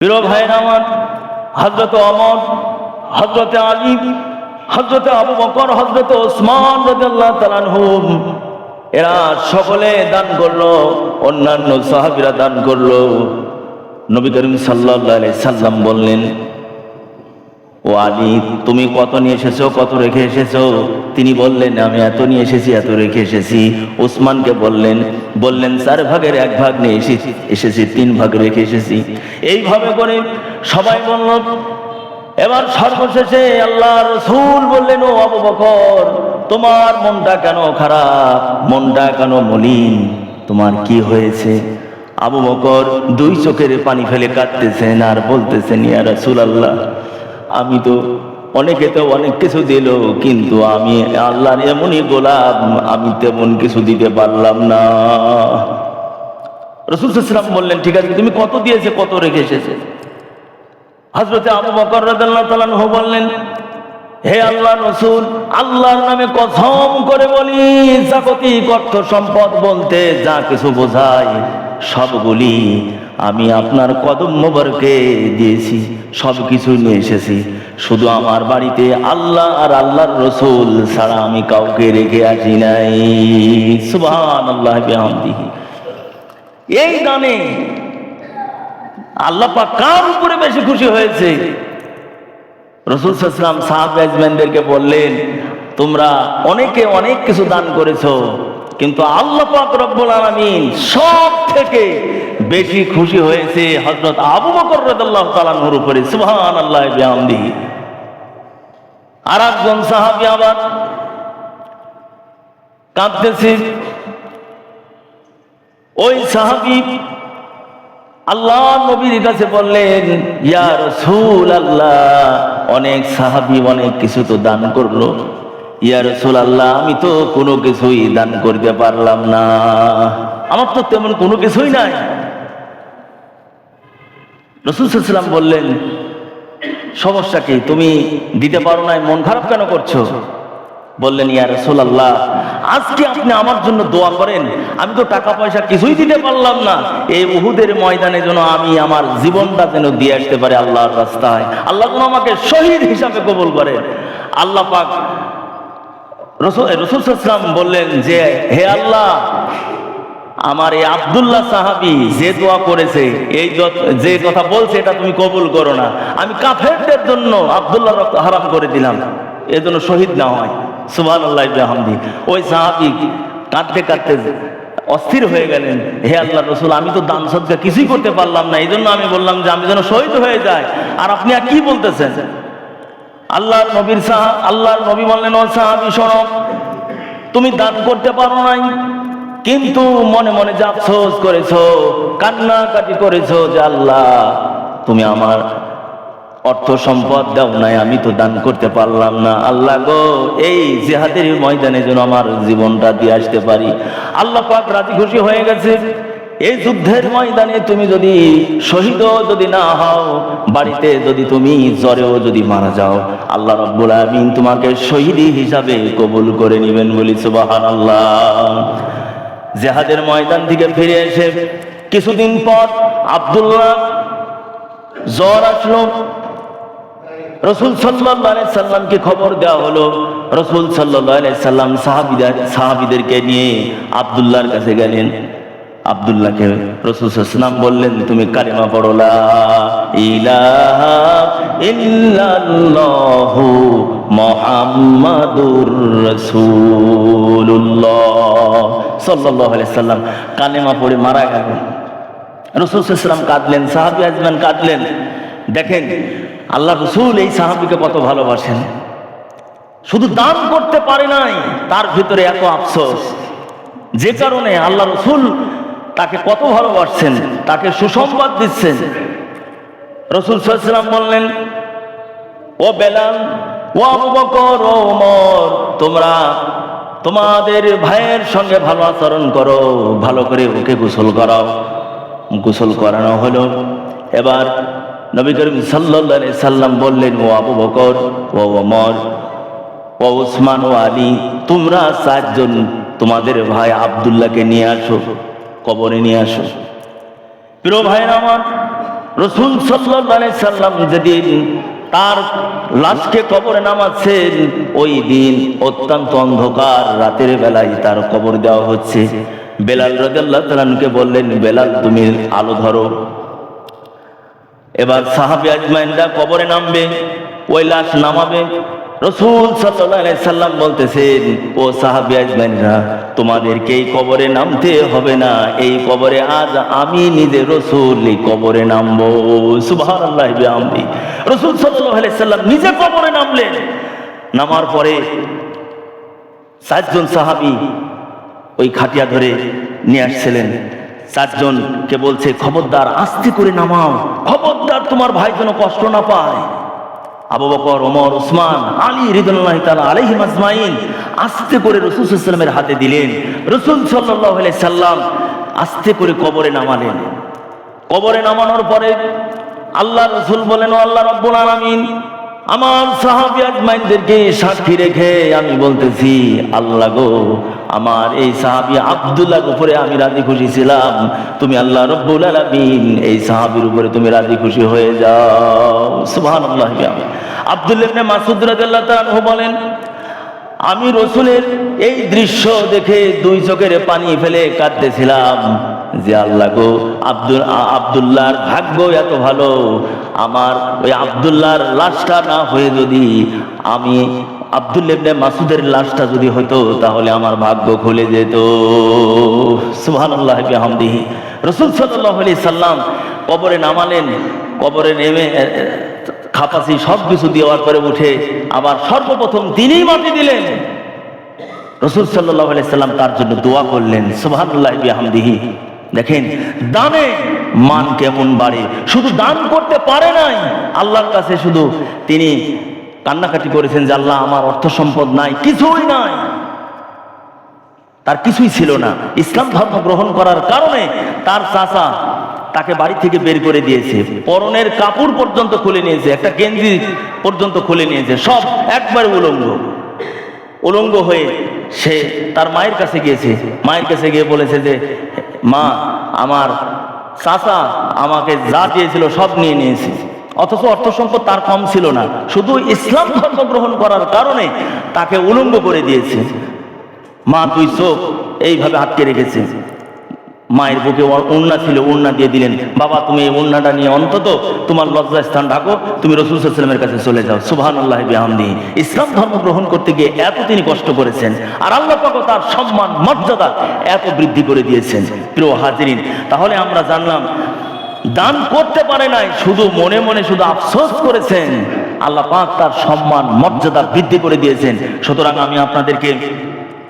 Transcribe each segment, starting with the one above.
প্রিয় ভাইয়ের আমার হজরত অমর হজরতে আলী হজরতে আবু বকর হজরত ওসমান রাদিয়াল্লাহু তাআলা আনহুম এরা সকলে দান করল, অন্যান্য সাহাবীরা দান করল। নবী করিম আলাইহি সাল্লাম বললেন ও আলী তুমি কত নিয়ে এসেছ, কত রেখে এসেছ? তিনি বললেন, আমি এত নিয়ে এসেছি, এত রেখে এসেছি। ওসমানকে বললেন বললেন, চার ভাগের এক ভাগ নিয়ে এসেছি এসেছি, তিন ভাগ রেখে এসেছি। এইভাবে করে সবাই বলল, এবার সর্বশেষে আল্লাহ রসুল বললেন, ও আবু বকর, তোমার মনটা কেন খারাপ? মনটা কেন মলিন? তোমার কি হয়েছে? আবু বকর দুই চোখের পানি ফেলে কাঁদতেছেন আর বলতেছেন, ইয়া রাসূল আল্লাহ আমি তো অনেকে তো অনেক কিছু দিল, কিন্তু আমি আল্লাহর এমনই গোলাম, আমি তেমন কিছু দিতে পারলাম না। রসুল ইসলাম বললেন, ঠিক আছে, তুমি কত দিয়েছে, কত রেখে এসেছে? হজরতে আবু বকর রাদিয়াল্লাহু তাআলা বললেন, হে আল্লাহ রসুল, আল্লাহর নামে কসম করে বলি জাগতিক অর্থ সম্পদ বলতে যা কিছু বোঝায়, সবগুলি আমি আপনার কদম মোবরকে দিয়েছি সব কিছু নিয়ে এসেছি। শুধু আমার বাড়িতে আল্লাহ আর আল্লাহর রসুল ছাড়া আমি কাউকে রেখে আসি নাই। সুবহান আল্লাহ এই গানে আল্লাহ পাক কার উপরে বেশি খুশি হয়েছে? রসুল সাল্লাম সাহাবাজম্যানদেরকে বললেন, তোমরা অনেকে অনেক কিছু দান করেছ কিন্তু আল্লাহ পাক রব্বুল আলামিন সব থেকে বেশি খুশি হয়েছে হযরত আবু বকর রাদিয়াল্লাহু তাআলা নূর উপরে, সুবহানাল্লাহি বিহামদিহি। আর একজন সাহাবী আবার কাঁদতেছে। ওই সাহাবী আল্লাহ নবীর কাছে বললেন, ইয়া রসুল আল্লাহ অনেক সাহাবি অনেক কিছু তো দান করল। ইয়া রসুল আল্লাহ আমি তো কোনো কিছুই দান করতে পারলাম না। আমার তো তেমন কোনো কিছুই নাই। রসুল সাল্লাম বললেন, সমস্যা কি? তুমি দিতে পারো নাই, মন খারাপ কেন করছ? বললেন, ইয়া রাসূলুল্লাহ, আজকে আপনি আমার জন্য দোয়া করেন, আমি তো টাকা পয়সা কিছুই দিতে পারলাম না। এই উহুদের ময়দানে যেন আমি আমার জীবনটা যেন দিয়ে আসতে পারে আল্লাহর রাস্তায়। আল্লাহ যেন আমাকে শহীদ হিসাবে কবল করে আল্লাহ পাক রসুল রসুলাম বললেন যে, হে আল্লাহ, আমার এই আব্দুল্লাহ সাহাবি যে দোয়া করেছে, এই যে কথা বলছে, এটা তুমি কবুল করো না। আমি কাফেরদের জন্য আব্দুল্লাহ রক্ত হারাম করে দিলাম। জন্য শহীদ না হয়। সুবান আল্লাহ ওই সাহাবি কাঁদতে কাঁদতে অস্থির হয়ে গেলেন। হে আল্লাহ রসুল, আমি তো দান সদকা কিছুই করতে পারলাম না। এই জন্য আমি বললাম যে, আমি যেন শহীদ হয়ে যায় আর আপনি আর কি বলতেছেন? আল্লাহর নবীর সাহা, আল্লাহর নবী বললেন, ও সাহাবি, শোনো, তুমি দান করতে পারো নাই, কিন্তু মনে মনে যে আফসোস করেছ, কান্নাকাটি করেছ যে আল্লাহ, তুমি আমার অর্থ সম্পদ দাও নাই, আমি তো দান করতে পারলাম না। আল্লাহ গো, এই জেহাদের ময়দানে যেন আমার জীবনটা দিয়ে আসতে পারি। আল্লাহ পাক রাজি খুশি হয়ে গেছে। এই যুদ্ধের ময়দানে তুমি যদি শহীদও যদি না হও, বাড়িতে যদি তুমি জ্বরেও যদি মারা যাও, আল্লাহ রব্বুল আমিন তোমাকে শহীদি হিসাবে কবুল করে নেবেন বলি সুবাহান আল্লাহ জেহাদের ময়দান থেকে ফিরে এসে কিছুদিন পর আব্দুল্লাহ জ্বর আসলো। রসুল সাল্লাহ সাল্লামকে খবর দেওয়া হলো। রসুল সাল্লাহ সাল্লাম সাহাবিদের সাহাবিদেরকে নিয়ে আবদুল্লাহর কাছে গেলেন। আবদুল্লাহকে সাল্লাম বললেন, তুমি কালিমা পড়ো, লা ইলাহা মুহাম্মাদুর আলাইহি সাল্লাম কালিমা পড়ে মারা গেলেন রসুল সাল্লাম কাঁদলেন, সাহাবি আজমান কাঁদলেন। দেখেন, আল্লাহ রসুল এই সাহাবিকে কত ভালোবাসেন। শুধু দান করতে পারে নাই, তার ভিতরে এত আফসোস। যে কারণে আল্লাহ রসুল তাকে কত ভালোবাসছেন? তাকে সুসংবাদ দিচ্ছেন। রসুল সাল্লাম বললেন, ও বেলাল, ও আবু বকর, ও ওমর, তোমরা তোমাদের ভাইয়ের সঙ্গে ভালো আচরণ করো, ভালো করে ওকে গোসল করাও। গোসল করানো হলো। এবার নবী করিম সাল্লাল্লাহু সাল্লাম বললেন, ও আবু বকর, ও ওমর, ও ওসমান ও আলী, তোমরা চারজন তোমাদের ভাই আব্দুল্লাহকে নিয়ে আসো। কবরে নিয়ে আসো। প্রিয় ভাইয়ের আমার, রসুল সাল্লাহ সাল্লাম যেদিন তার লাশকে কবরে নামাচ্ছেন, ওই দিন অত্যন্ত অন্ধকার, রাতের বেলায় তার কবর দেওয়া হচ্ছে। বেলাল রাদিয়াল্লাহু তাআলাকে বললেন, বেলাল, তুমি আলো ধরো। এবার সাহাবি আজমাইনরা কবরে নামবে। ওই লাশ নামাবে। রসুল সাল্লাম বলতেছেন, ও সাহাবি আজমাইনরা, তোমাদেরকে এই কবরে নামতে হবে না। এই কবরে আজ আমি নিজে রসুল, এই কবরে নামবো। সুবহানাল্লাহ বিহামদি। রসুল সাল্লাল্লাহু আলাইহি সাল্লাম নিজে কবরে নামলেন। নামার পরে চারজন সাহাবি ওই খাটিয়া ধরে নিয়ে আসছিলেন। চারজনকে বলছে, খবরদার, আস্তে করে নামাও। খবরদার, তোমার ভাই যেন কষ্ট না পায়। আবু বকর, ওমর, উসমান, আলী রিদুল্লাহ তাআলা আলাইহিম আজমাইন আস্তে করে রসুল সাল্লামের হাতে দিলেন। রসুল আলাইহি সাল্লাম আস্তে করে কবরে নামালেন। কবরে নামানোর পরে আল্লাহ রসুল বলেন, "ও আল্লাহ রব্বুল আলামিন আমার সাহাবি আজমাইনদেরকে সাক্ষী রেখে আমি বলতেছি, আল্লাহ গো, আমার এই সাহাবি আব্দুল্লাহ উপরে আমি রাজি খুশি ছিলাম। তুমি আল্লাহ রব্বুল আলামিন এই সাহাবির উপরে তুমি রাজি খুশি হয়ে যাও। সুবহানাল্লাহ আব্দুল্লাহ ইবনে মাসউদ রাদিয়াল্লাহু তাআলা আনহু বলেন, আমি রসুলের এই দৃশ্য দেখে দুই চোখের পানি ফেলে কাঁদতেছিলাম। যে আল্লাহ গো, আব্দুল আব্দুল্লাহর ভাগ্য এত ভালো। আমার ওই আব্দুল্লাহর লাশটা না হয়ে যদি আমি আব্দুল্লেবনে মাসুদের লাশটা যদি হতো তাহলে আমার ভাগ্য খুলে যেত। সুবহানাল্লাহ বিহামদিহি। রসুল আলাইহি সাল্লাম কবরে নামালেন, কবরে নেমে খাপাসি সব কিছু দেওয়ার পরে উঠে আবার সর্বপ্রথম তিনিই মাটি দিলেন। রসুল সাল্লাহ সাল্লাম তার জন্য দোয়া করলেন, সুবহানাল্লাহ বিহামদিহি। দেখেন দানে মান কেমন বাড়ে? শুধু দান করতে পারে নাই, আল্লাহর কাছে শুধু তিনি কান্নাকাটি করেছেন যে, আল্লাহ, আমার অর্থ সম্পদ নাই, কিছুই নাই। তার কিছুই ছিল না। ইসলাম ধর্ম গ্রহণ করার কারণে তার চাচা তাকে বাড়ি থেকে বের করে দিয়েছে। পরনের কাপড় পর্যন্ত খুলে নিয়েছে, একটা গেঞ্জি পর্যন্ত খুলে নিয়েছে, সব একবার উলঙ্গ। উলঙ্গ হয়ে সে তার মায়ের কাছে গিয়েছে। মায়ের কাছে গিয়ে বলেছে যে, মা, আমার চাচা আমাকে যা দিয়েছিল সব নিয়ে নিয়েছে। অথচ অর্থ সম্পদ তার কম ছিল না। শুধু ইসলাম ধর্ম গ্রহণ করার কারণে তাকে উলঙ্গ করে দিয়েছে। মা, তুই চোখ এইভাবে আটকে রেখেছে মায়ের বুকে উন্না ছিল উন্না দিয়ে দিলেন, বাবা, তুমি এই উন্নাটা নিয়ে অন্তত তোমার লজ্জা স্থান ঢাকো তুমি রসুল সাল্লামের কাছে চলে যাও। সুহান আল্লাহ বিহামদি। ইসলাম ধর্ম গ্রহণ করতে গিয়ে এত তিনি কষ্ট করেছেন, আর আল্লাহ পাকও তার সম্মান, মর্যাদা এত বৃদ্ধি করে দিয়েছেন। প্রিয় হাজিরিন, তাহলে আমরা জানলাম, দান করতে পারে নাই, শুধু মনে মনে শুধু আফসোস করেছেন। আল্লাহ পাক তার সম্মান, মর্যাদা বৃদ্ধি করে দিয়েছেন। সুতরাং আমি আপনাদেরকে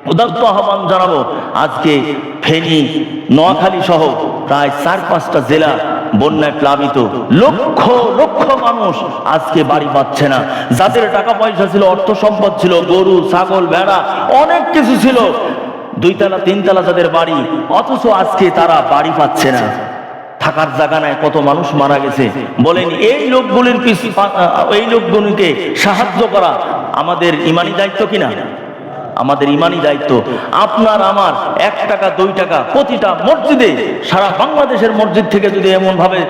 উদাত্ত আহ্বান জানাব। আজকে ফেনী, নোয়াখালী সহ প্রায় চার পাঁচটা জেলা বন্যায় প্লাবিত। লক্ষ লক্ষ মানুষ আজকে বাড়ি পাচ্ছে না। যাদের টাকা পয়সা ছিল, অর্থ সম্পদ ছিল, গরু, ছাগল, ভেড়া, অনেক কিছু ছিল। দুইতলা, তিনতলা যাদের বাড়ি, অথচ আজকে তারা বাড়ি পাচ্ছে না। থাকার জায়গা নাই, কত মানুষ মারা গেছে। বলেন, এই লোকগুলির এই লোকগুলিকে সাহায্য করা আমাদের ইমানি দায়িত্ব কিনা? আমাদের ইমানই দায়িত্ব। আপনার, আমার, এক টাকা, দুই টাকা, প্রতিটা মসজিদে, সারা বাংলাদেশের মসজিদ থেকে যদি এমন ভাবে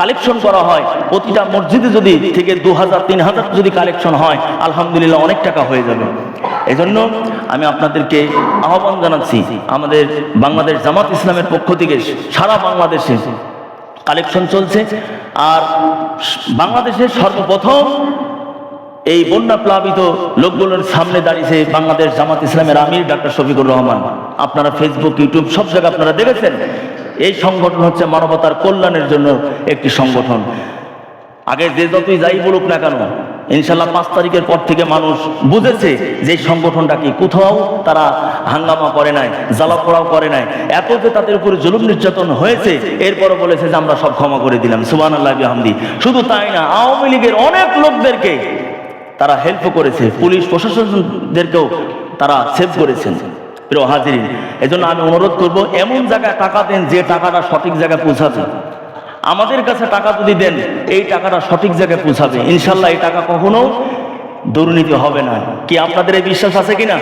কালেকশন করা হয়, প্রতিটা মসজিদে যদি থেকে দু হাজার তিন হাজার যদি কালেকশন হয়, আলহামদুলিল্লাহ অনেক টাকা হয়ে যাবে। এজন্য আমি আপনাদেরকে আহ্বান জানাচ্ছি, আমাদের বাংলাদেশ জামাত ইসলামের পক্ষ থেকে সারা বাংলাদেশে কালেকশন চলছে। আর বাংলাদেশের সর্বপ্রথম এই বন্যা প্লাবিত লোকগুলোর সামনে দাঁড়িয়েছে বাংলাদেশ জামাত ইসলামের আমির ডাক্তার শফিকুর রহমান। আপনারা ফেসবুক ইউটিউব সব জায়গায় আপনারা দেখেছেন? এই সংগঠন হচ্ছে মানবতার কল্যাণের জন্য একটি সংগঠন। আগে যে যতই যাই বলুক না কেন ইনশাল্লাহ পাঁচ তারিখের পর থেকে মানুষ বুঝেছে যে সংগঠনটা কি কোথাও তারা হাঙ্গামা করে নাই, জ্বালাপোড়াও করে নাই। এত যে তাদের উপরে জুলুম নির্যাতন হয়েছে, এরপরও বলেছে যে আমরা সব ক্ষমা করে দিলাম। সুবান আল্লাহ হামদি শুধু তাই না, আওয়ামী লীগের অনেক লোকদেরকে তারা হেল্প করেছে, পুলিশ প্রশাসনদেরকেও তারা সেভ করেছেন। প্রিয় হাজিরিন, এজন্য আমি অনুরোধ করব, এমন জায়গায় টাকা দেন যে টাকাটা সঠিক জায়গায় পৌঁছাবে। আমাদের কাছে টাকা যদি দেন, এই টাকাটা সঠিক জায়গায় পৌঁছাবে। ইনশাল্লাহ এই টাকা কখনো দুর্নীতি হবে না। কি আপনাদের এই বিশ্বাস আছে কিনা?